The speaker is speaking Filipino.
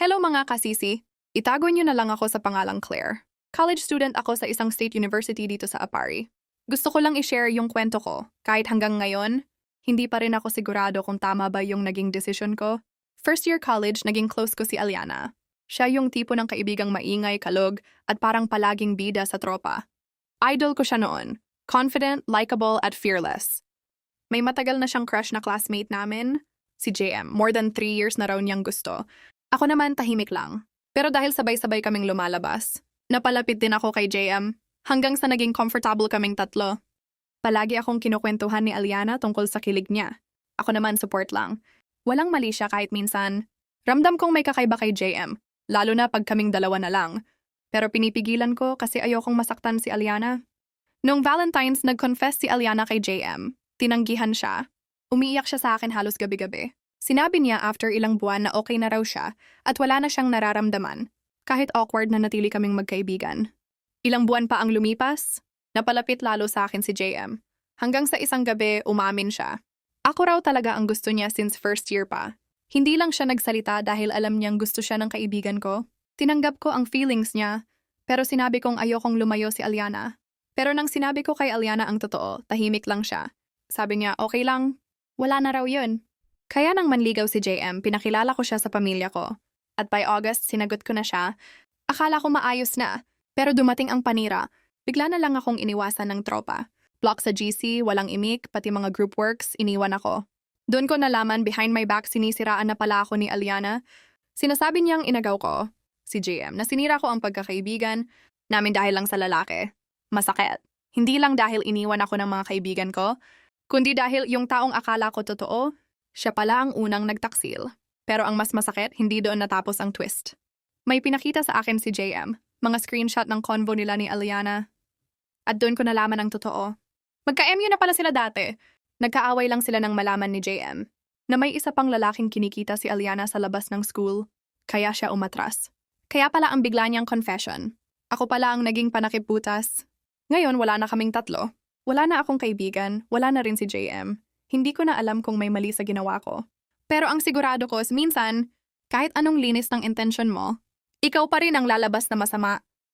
Hello mga kasisi. Itago niyo na lang ako sa pangalang Claire. College student ako sa isang state university dito sa Apari. Gusto ko lang i-share yung kwento ko. Kahit hanggang ngayon, hindi pa rin ako sigurado kung tama ba yung naging decision ko. First year college, naging close ko si Aliana. Siya yung tipo ng kaibigang maingay, kalog, at parang palaging bida sa tropa. Idol ko siya noon. Confident, likable, at fearless. May matagal na siyang crush na classmate namin, si JM. More than three years na raw niyang gusto. Ako naman tahimik lang. Pero dahil sabay-sabay kaming lumalabas, napalapit din ako kay JM hanggang sa naging comfortable kaming tatlo. Palagi akong kinukwentuhan ni Aliana tungkol sa kilig niya. Ako naman support lang. Walang mali siya kahit minsan. Ramdam kong may kakaiba kay JM, lalo na pag kaming dalawa na lang. Pero pinipigilan ko kasi ayokong masaktan si Aliana. Noong Valentine's, nag-confess si Aliana kay JM. Tinanggihan siya. Umiiyak siya sa akin halos gabi-gabi. Sinabi niya after ilang buwan na okay na raw siya at wala na siyang nararamdaman, kahit awkward na natili kaming magkaibigan. Ilang buwan pa ang lumipas, napalapit lalo sa akin si JM. Hanggang sa isang gabi, umamin siya. Ako raw talaga ang gusto niya since first year pa. Hindi lang siya nagsalita dahil alam niyang gusto siya ng kaibigan ko. Tinanggap ko ang feelings niya, pero sinabi kong ayokong lumayo si Aliana. Pero nang sinabi ko kay Aliana ang totoo, tahimik lang siya. Sabi niya, okay lang, wala na raw yun. Kaya nang manligaw si JM, pinakilala ko siya sa pamilya ko. At by August, sinagot ko na siya. Akala ko maayos na, pero dumating ang panira. Bigla na lang akong iniwasan ng tropa. Block sa GC, walang imik, pati mga group works, iniwan ako. Doon ko nalaman behind my back sinisiraan na pala ako ni Aliana. Sinasabi niyang inagaw ko, si JM, na sinira ko ang pagkakaibigan namin dahil lang sa lalaki. Masakit. Hindi lang dahil iniwan ako ng mga kaibigan ko, kundi dahil yung taong akala ko totoo, siya pala ang unang nagtaksil. Pero ang mas masakit, hindi doon natapos ang twist. May pinakita sa akin si JM, mga screenshot ng convo nila ni Aliana. At doon ko nalaman ang totoo. Magka-MU na pala sila dati. Nagkaaway lang sila ng malaman ni JM na may isa pang lalaking kinikita si Aliana sa labas ng school, kaya siya umatras. Kaya pala ang bigla niyang confession. Ako pala ang naging panakiputas. Ngayon wala na kaming tatlo. Wala na akong kaibigan, wala na rin si JM. Hindi ko na alam kung may mali sa ginawa ko. Pero ang sigurado ko is minsan, kahit anong linis ng intention mo, ikaw pa rin ang lalabas na masama